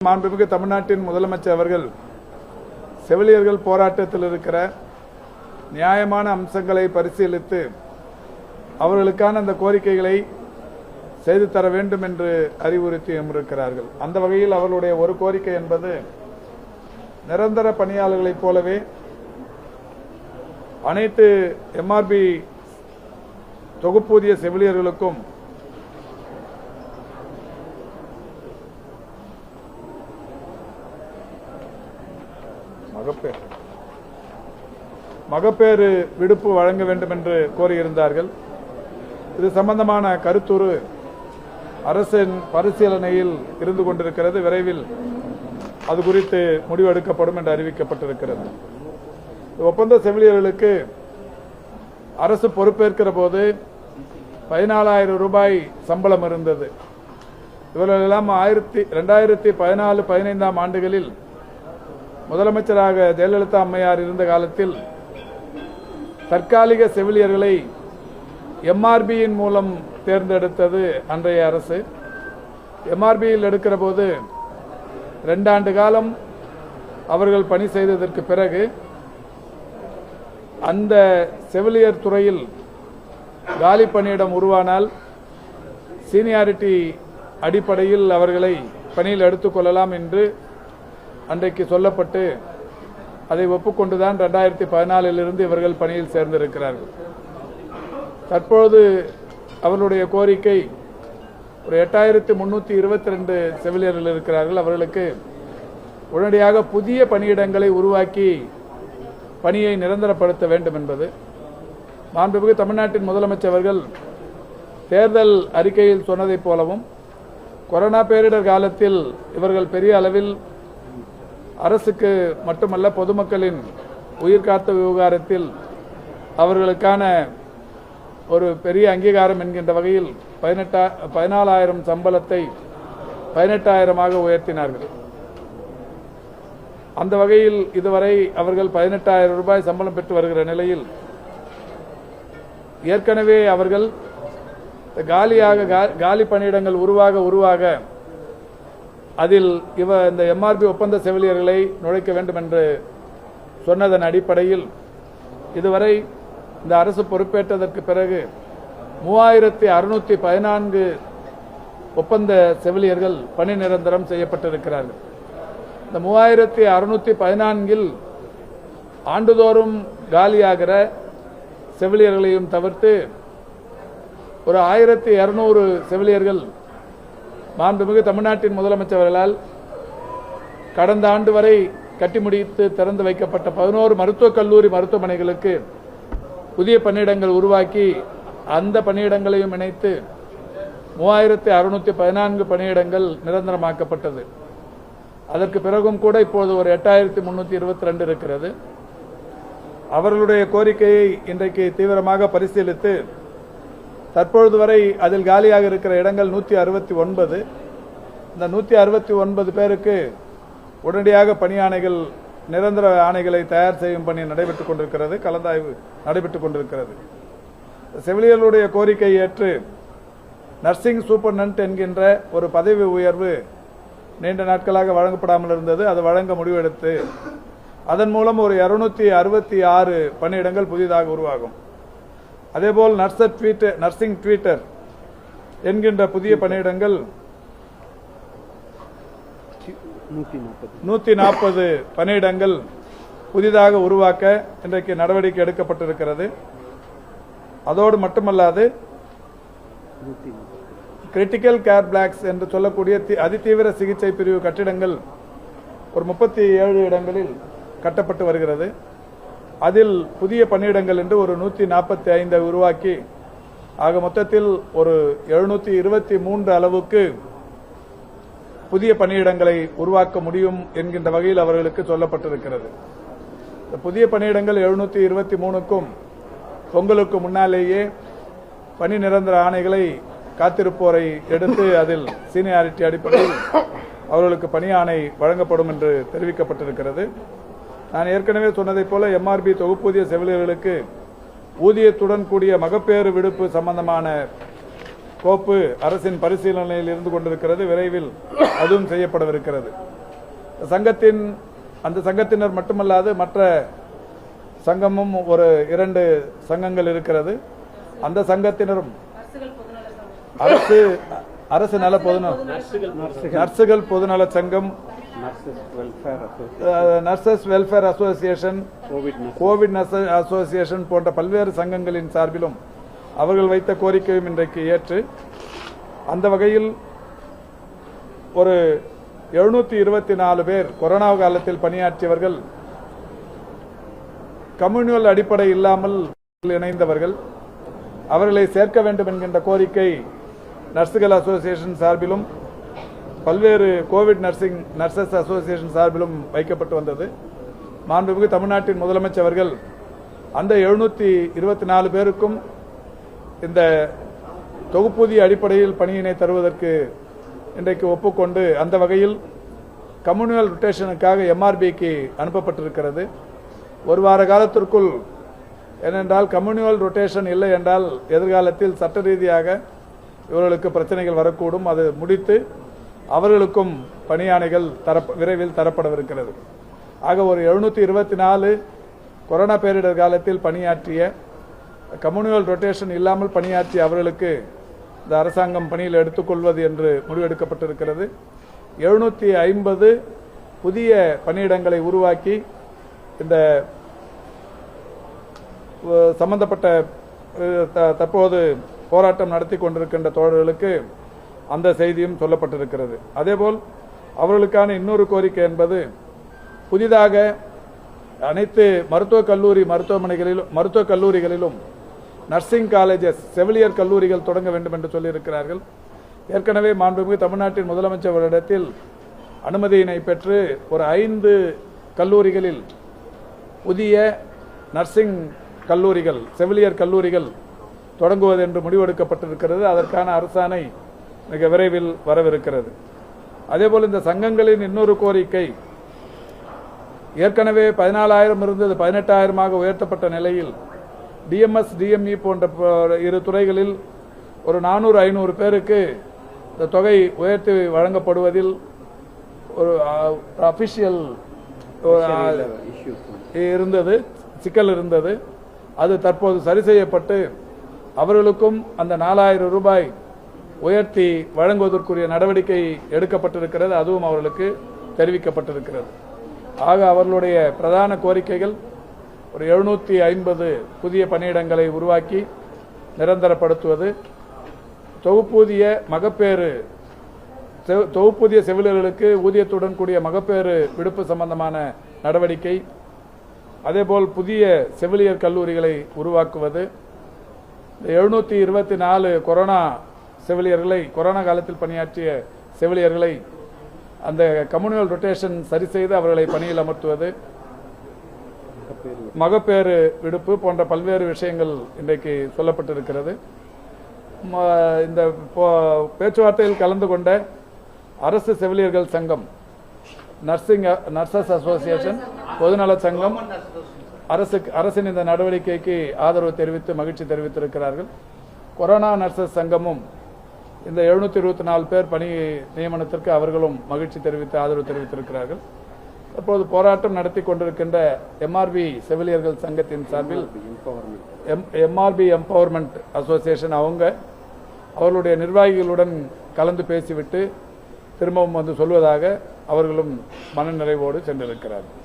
மாண்புமிகு தமிழ்நாட்டின் முதலமைச்சர் அவர்கள் செவிலியர்கள் போராட்டத்தில் இருக்கிற நியாயமான அம்சங்களை பரிசீலித்து அவர்களுக்கான அந்த கோரிக்கைகளை செய்து தர வேண்டும் என்று அறிவுறுத்தியும் இருக்கிறார்கள் அந்த வகையில் அவர்களுடைய ஒரு கோரிக்கை என்பது நிரந்தர பணியாளர்களைப் போலவே அனைத்து எம்ஆர்பி தொகுப்பூதிய செவிலியர்களுக்கும் மகப்பேறு. மகப்பேறு விடுப்பு வழங்க வேண்டும் என்று கோரியிருந்தார்கள். இது சம்பந்தமான கருத்துரு அரசின் பரிசீலனையில் இருந்து கொண்டிருக்கிறது. விரைவில் அது குறித்து முடிவெடுக்கப்படும் என்று அறிவிக்கப்பட்டிருக்கிறது. ஒப்பந்த செவிலியர்களுக்கு அரசு பொறுப்பேற்கிற போது பதினாலாயிரம் ரூபாய் சம்பளம் இருந்தது. இவர்களெல்லாம் ஆயிரத்தி ரெண்டாயிரத்தி பதினாலு பதினைந்தாம் ஆண்டுகளில் முதலமைச்சராக ஜெயலலிதா அம்மையார் இருந்த காலத்தில் தற்காலிக செவிலியர்களை எம்ஆர்பியின் மூலம் தேர்ந்தெடுத்தது அன்றைய அரசு. எம்ஆர்பியில் எடுக்கிற போது ரெண்டாண்டு காலம் அவர்கள் பணி செய்ததற்கு பிறகு அந்த செவிலியர் துறையில் காலி பணியிடம் உருவானால் சீனியாரிட்டி அடிப்படையில் அவர்களை பணியில் எடுத்துக்கொள்ளலாம் என்று அன்றைக்கு சொல்லப்பட்டு அதை ஒப்புக்கொண்டுதான் ரெண்டாயிரத்தி பதினாலிலிருந்து இவர்கள் பணியில் சேர்ந்திருக்கிறார்கள். தற்பொழுது அவர்களுடைய கோரிக்கை ஒரு எட்டாயிரத்து முன்னூற்றி இருபத்தி ரெண்டு செவிலியர்கள் இருக்கிறார்கள். அவர்களுக்கு உடனடியாக புதிய பணியிடங்களை உருவாக்கி பணியை நிரந்தரப்படுத்த வேண்டும் என்பது. மாண்புமிகு தமிழ்நாட்டின் முதலமைச்சர் அவர்கள் தேர்தல் அறிக்கையில் சொன்னதைப் போலவும் கொரோனா பேரிடர் காலத்தில் இவர்கள் பெரிய அளவில் அரசுக்கு மட்டுமல்ல பொதுமக்களின் உயிர் காத்த விவகாரத்தில் அவர்களுக்கான ஒரு பெரிய அங்கீகாரம் என்கின்ற வகையில் பதினெட்டா பதினாலாயிரம் சம்பளத்தை பதினெட்டாயிரமாக உயர்த்தினார்கள். அந்த வகையில் இதுவரை அவர்கள் பதினெட்டாயிரம் ரூபாய் சம்பளம் பெற்று வருகிற நிலையில் ஏற்கனவே அவர்கள் காலியாக கா- காலி பணியிடங்கள் உருவாக உருவாக அதில் இவ இந்த எம்ஆர்பி ஒப்பந்த செவிலியர்களை நுழைக்க வேண்டும் என்று சொன்னதன் அடிப்படையில் இதுவரை இந்த அரசு பொறுப்பேற்றதற்கு பிறகு மூவாயிரத்தி அறுநூத்தி பதினான்கு ஒப்பந்த செவிலியர்கள் பணி நிரந்தரம் செய்யப்பட்டிருக்கிறார்கள். இந்த மூவாயிரத்தி அறுநூத்தி பதினான்கில் ஆண்டுதோறும் காலியாகிற செவிலியர்களையும் தவிர்த்து ஒரு ஆயிரத்தி இருநூறு செவிலியர்கள் மாண்புமிகு தமிழ்நாட்டின் முதலமைச்சர்களால் கடந்த ஆண்டு வரை கட்டி முடித்து திறந்து வைக்கப்பட்ட பதினோரு மருத்துவக் கல்லூரி மருத்துவமனைகளுக்கு புதிய பணியிடங்கள் உருவாக்கி அந்த பணியிடங்களையும் இணைத்து மூவாயிரத்தி அறுநூத்தி பதினான்கு பணியிடங்கள் நிரந்தரமாக்கப்பட்டது. அதற்கு பிறகும் கூட இப்போது ஒரு எட்டாயிரத்தி முன்னூத்தி இருபத்தி ரெண்டு இருக்கிறது. அவர்களுடைய கோரிக்கையை இன்றைக்கு தீவிரமாக பரிசீலித்து தற்பொழுது வரை அதில் காலியாக இருக்கிற இடங்கள் நூற்றி அறுபத்தி ஒன்பது. இந்த நூற்றி அறுபத்தி ஒன்பது பேருக்கு உடனடியாக பணியானைகள் நிரந்தர ஆணைகளை தயார் செய்யும் பணி நடைபெற்றுக் கொண்டிருக்கிறது கலந்தாய்வு நடைபெற்றுக் கொண்டிருக்கிறது. செவிலியர்களுடைய கோரிக்கை ஏற்று நர்சிங் சூப்பர்டென்ட் என்கின்ற ஒரு பதவி உயர்வு நீண்ட நாட்களாக வழங்கப்படாமல் இருந்தது. அது வழங்க முடிவெடுத்து அதன் மூலம் ஒரு இருநூத்தி அறுபத்தி ஆறு பணியிடங்கள் புதிதாக உருவாகும். அதேபோல் நர்சர் ட்வீட்டர் நர்சிங் ட்வீட்டர் என்கின்ற புதிய பணியிடங்கள் நூற்றி நாற்பது பணியிடங்கள் புதிதாக உருவாக்க இன்றைக்கு நடவடிக்கை எடுக்கப்பட்டிருக்கிறது. அதோடு மட்டுமல்லாது கிரிட்டிக்கல் கேர் பிளாக்ஸ் என்று சொல்லக்கூடிய தி- அதிதீவிர சிகிச்சை பிரிவு கட்டிடங்கள் ஒரு முப்பத்தி ஏழு இடங்களில் கட்டப்பட்டு வருகிறது. அதில் புதிய பணியிடங்கள் என்று ஒரு நூற்றி நாற்பத்தி ஐந்தை உருவாக்கி ஆக மொத்தத்தில் ஒரு எழுநூற்றி இருபத்தி மூன்று அளவுக்கு புதிய பணியிடங்களை உருவாக்க முடியும் என்கின்ற வகையில் அவர்களுக்கு சொல்லப்பட்டிருக்கிறது. இந்த புதிய பணியிடங்கள் எழுநூற்றி இருபத்தி மூணுக்கும் பொங்கலுக்கு முன்னாலேயே பணி நிரந்தர ஆணைகளை காத்திருப்போரை எடுத்து அதில் சீனியாரிட்டி அடிப்படையில் அவர்களுக்கு பணி ஆணை வழங்கப்படும் என்று தெரிவிக்கப்பட்டிருக்கிறது. நான் ஏற்கனவே சொன்னதைப் போல எம்ஆர்பி தொகுப்பூதிய செவிலியர்களுக்கு ஊதியத்துடன் கூடிய மகப்பேறு விடுப்பு சம்பந்தமான கோப்பு அரசின் பரிசீலனையில் இருந்து கொண்டிருக்கிறது. விரைவில் அதுவும் செய்யப்படவிருக்கிறது. சங்கத்தின் அந்த சங்கத்தினர் மட்டுமல்லாது மற்ற சங்கமும் ஒரு இரண்டு சங்கங்கள் இருக்கிறது. அந்த சங்கத்தினரும் அரசு அரசு நல பொதுநல நர்சுகள் பொதுநல சங்கம் nurses welfare association nurses covid nurse association போன்ற பல்வேறு சங்கங்களின் சார்பிலும் அவர்கள் வைத்த கோரிக்கையும் இன்றைக்கு ஏற்று அந்த வகையில் ஒரு எழுநூத்தி இருபத்தி நாலு பேர் கொரோனா காலத்தில் பணியாற்றியவர்கள் கம்யூனியல் அடிப்படை இல்லாமல் இணைந்தவர்கள் அவர்களை சேர்க்க வேண்டும் என்கின்ற கோரிக்கை நர்சுகள் அசோசியேஷன் சார்பிலும் பல்வேறு கோவிட் நர்சிங் நர்சஸ் அசோசியேஷன் சார்பிலும் வைக்கப்பட்டு வந்தது. மாண்புமிகு தமிழ்நாட்டின் முதலமைச்சர் அவர்கள் அந்த எழுநூத்தி இருபத்தி நாலு பேருக்கும் இந்த தொகுப்பூதிய அடிப்படையில் பணியினை தருவதற்கு இன்றைக்கு ஒப்புக்கொண்டு அந்த வகையில் கம்யூனியல் ரொட்டேஷனுக்காக எம்ஆர்பிக்கு அனுப்பப்பட்டிருக்கிறது. ஒரு வார காலத்திற்குள் ஏனென்றால் கம்யூனியல் ரொட்டேஷன் இல்லை என்றால் எதிர்காலத்தில் சட்ட ரீதியாக இவர்களுக்கு பிரச்சனைகள் வரக்கூடும். அது முடித்து அவர்களுக்கும் பணியாணைகள் தர விரைவில் தரப்படவிருக்கிறது. ஆக ஒரு எழுநூற்றி இருபத்தி நாலு கொரோனா பேரிடர் காலத்தில் பணியாற்றிய கம்யூனியல் ரொட்டேஷன் இல்லாமல் பணியாற்றிய அவர்களுக்கு இந்த அரசாங்கம் பணியில் எடுத்துக்கொள்வது என்று முடிவெடுக்கப்பட்டிருக்கிறது. எழுநூற்றி ஐம்பது புதிய பணியிடங்களை உருவாக்கி இந்த சம்பந்தப்பட்ட த- தற்போது போராட்டம் நடத்தி கொண்டிருக்கின்ற தோழர்களுக்கு அந்த செய்தியும் சொல்லப்பட்டிருக்கிறது. அதேபோல் அவர்களுக்கான இன்னொரு கோரிக்கை என்பது புதிதாக அனைத்து மருத்துவக் கல்லூரி மருத்துவமனைகளிலும் மருத்துவக் கல்லூரிகளிலும் நர்சிங் காலேஜஸ் செவிலியர் கல்லூரிகள் தொடங்க வேண்டும் என்று சொல்லியிருக்கிறார்கள். ஏற்கனவே மாண்புமிகு தமிழ்நாட்டின் முதலமைச்சர் அவரிடத்தில் அனுமதியினை பெற்று ஒரு ஐந்து கல்லூரிகளில் புதிய நர்சிங் கல்லூரிகள் செவிலியர் கல்லூரிகள் தொடங்குவது என்று முடிவெடுக்கப்பட்டிருக்கிறது. அதற்கான அரசாணை மிக விரைவில் வரவிருக்கிறது. அதேபோல் இந்த சங்கங்களின் இன்னொரு கோரிக்கை ஏற்கனவே பதினாலாயிரம் இருந்தது பதினெட்டாயிரமாக உயர்த்தப்பட்ட நிலையில் டிஎம்எஸ் டிஎம்இ போன்ற ப- இரு துறைகளில் ஒரு நானூறு ஐநூறு பேருக்கு இந்த தொகை உயர்த்தி வழங்கப்படுவதில் ஒரு இஷ்யூஸ் இருந்தது சிக்கல் இருந்தது. அது தற்போது சரி செய்யப்பட்டு அவர்களுக்கும் அந்த நாலாயிரம் ரூபாய் உயர்த்தி வழங்குவதற்குரிய நடவடிக்கை எடுக்கப்பட்டிருக்கிறது அதுவும் அவர்களுக்கு தெரிவிக்கப்பட்டிருக்கிறது. ஆக அவர்களுடைய பிரதான கோரிக்கைகள் ஒரு எழுநூற்றி ஐம்பது புதிய பணியிடங்களை உருவாக்கி நிரந்தரப்படுத்துவது தொகுப்பூதிய மகப்பேறு தொகுப்பூதிய செவிலியர்களுக்கு ஊதியத்துடன் கூடிய மகப்பேறு விடுப்பு சம்பந்தமான நடவடிக்கை அதேபோல் புதிய செவிலியர் கல்லூரிகளை உருவாக்குவது. இந்த எழுநூற்றி இருபத்தி நாலு கொரோனா செவிலியர்களை கொரோனா காலத்தில் பணியாற்றிய செவிலியர்களை அந்த கம்யூனியல் ரொட்டேஷன் சரி செய்து அவர்களை பணியில் அமர்த்துவது மகப்பேறு விடுப்பு போன்ற பல்வேறு விஷயங்கள் இன்றைக்கு சொல்லப்பட்டிருக்கிறது. இந்த பேச்சுவார்த்தையில் கலந்து கொண்ட அரசு செவிலியர்கள் சங்கம் நர்சிங் நர்சஸ் அசோசியேஷன் பொதுநல சங்கம் அரசுக்கு அரசின் இந்த நடவடிக்கைக்கு ஆதரவு தெரிவித்து மகிழ்ச்சி தெரிவித்திருக்கிறார்கள். கொரோனா நர்சஸ் சங்கமும் இந்த எழுநூத்தி இருபத்தி நாலு பேர் பணி நியமனத்திற்கு அவர்களும் மகிழ்ச்சி தெரிவித்து ஆதரவு தெரிவித்திருக்கிறார்கள். தற்போது போராட்டம் நடத்தி கொண்டிருக்கின்ற எம்ஆர்பி செவிலியர்கள் சங்கத்தின் சார்பில் எம் எம்ஆர்பி எம்பவர்மெண்ட் அசோசியேஷன் அவங்க அவர்களுடைய நிர்வாகிகளுடன் கலந்து பேசிவிட்டு திரும்பவும் வந்து சொல்வதாக அவர்களும் மனநிறைவோடு சென்றிருக்கிறார்கள்.